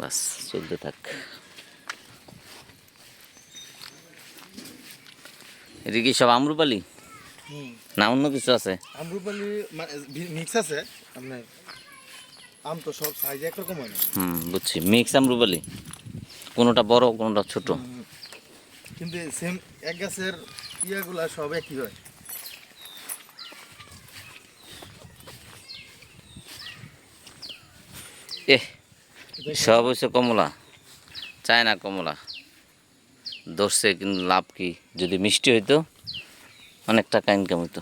বাস চলতে থাক এটা কি সব আমরুপালি? না অন্য কিছু আছে? আমরুপালি মিক্স আছে আপনার আম তো সব সাইজ একরকম হয় না। হুম বুঝছি। মিক্স আমরুপালি। কোনোটা বড় কোনোটা ছোট? কিন্তু সেম এক গাছের ইয়াগুলা সব একই হয়। এ সব হচ্ছে কমলা। চায় না কমলা। ধরছে কিন্তু লাভ কি? যদি মিষ্টি হইতো অনেক টাকা ইনকাম হইতো।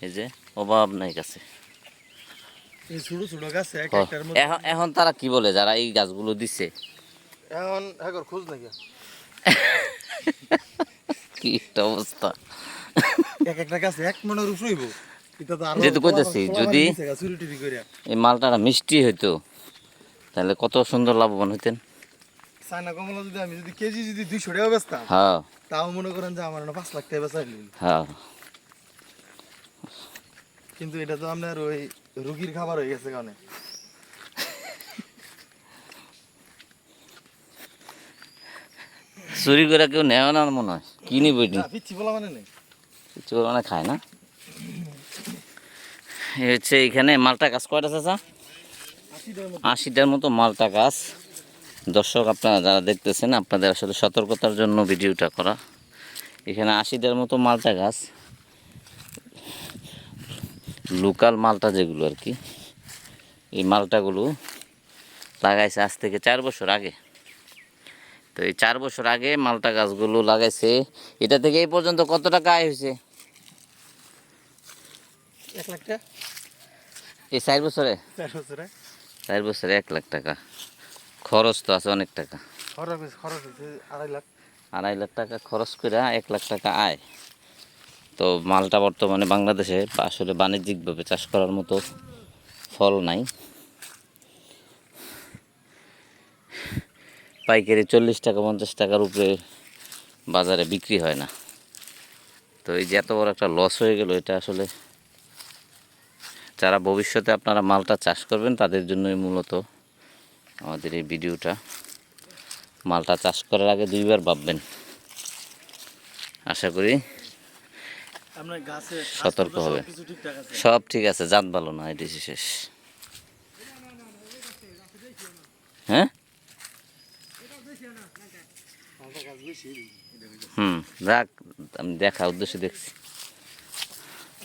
এই যে অভাব নাই কাছে এখন এখন তারা কি বলে? যারা এই গাছগুলো দিছে। এখন খোঁজ নাকি কি একটা অবস্থা। এক একটা গাছে এক মনের উপর হইব। এটা তো আরও যেহেতু কইতাছি, যদি- এই মালটাটা মিষ্টি হইতো তাহলে কত সুন্দর লাভবান হইতেন? চায়না কমলা যদি আমি যদি কেজি যদি দুইশো টাকা বেচতাম হ্যাঁ। তাও মনে করেন যে আমার পাঁচ লাখ টাকা বেচাই হ্যাঁ। কিন্তু এটা তো আপনার ওই রুগীর খাবার হয়ে গেছে কারণে। চুরি করে কেউ নেয় না মনে হয়? কিনি বইটি না পিচ্ছি বলা মানে নেই। কিছু মানে খায় না? এই হচ্ছে এখানে মালটা গাছ কয়টা চাচা আশিটার মতো। মালটা গাছ। দর্শক আপনারা যারা দেখতেছেন আপনাদের আসলে সতর্কতার জন্য ভিডিওটা করা। এখানে আশিটার মতো মালটা গাছ। লোকাল মালটা যেগুলো আর কি এই মালটাগুলো লাগাইছে আজ থেকে চার বছর আগে। তো এই চার বছর আগে মালটা গাছগুলো লাগাইছে। এটা থেকে এই পর্যন্ত কত টাকা আয় হয়েছে? এক লাখ টাকা। এই চার বছরে? চার বছরে। চার বছরে এক লাখ টাকা। খরচ তো আছে অনেক টাকা। খরচ খরচ আড়াই লাখ। আড়াই লাখ টাকা খরচ করে এক লাখ টাকা আয়। তো মালটা বর্তমানে বাংলাদেশে আসলে বাণিজ্যিকভাবে চাষ করার মতো ফল নাই। পাইকারি চল্লিশ টাকা পঞ্চাশ টাকার উপরে বাজারে বিক্রি হয় না। তো এই যে এত বড় একটা লস হয়ে গেল এটা আসলে যারা ভবিষ্যতে আপনারা মালটা চাষ করবেন তাদের জন্যই মূলত আমাদের এই ভিডিওটা। মালটা চাষ করার আগে দুইবার ভাববেন। আশা করি সতর্ক হবে। সব ঠিক আছে জাত ভালো না এটি শেষ। হ্যাঁ? হুম যাক আমি দেখা উদ্দেশ্যে দেখছি।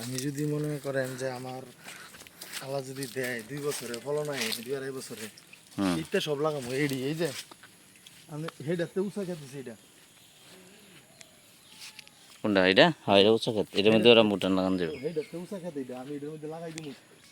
আমি যদি মনে করেন যে আমার আল্লাহ যদি দেয় দুই বছরে ফলন হয় দুই আড়াই বছরে ইটটা সব লাগাম এডি এই যে আমি হেডাতে উষা খেতেছি এটা। কোনটা এটা? হয় এটা উচ্চ ক্ষেত এটার মধ্যে ওরা মোটা লাগান দেবে। হেডাতে উষা খেতে এটা আমি এটার মধ্যে লাগাই দিব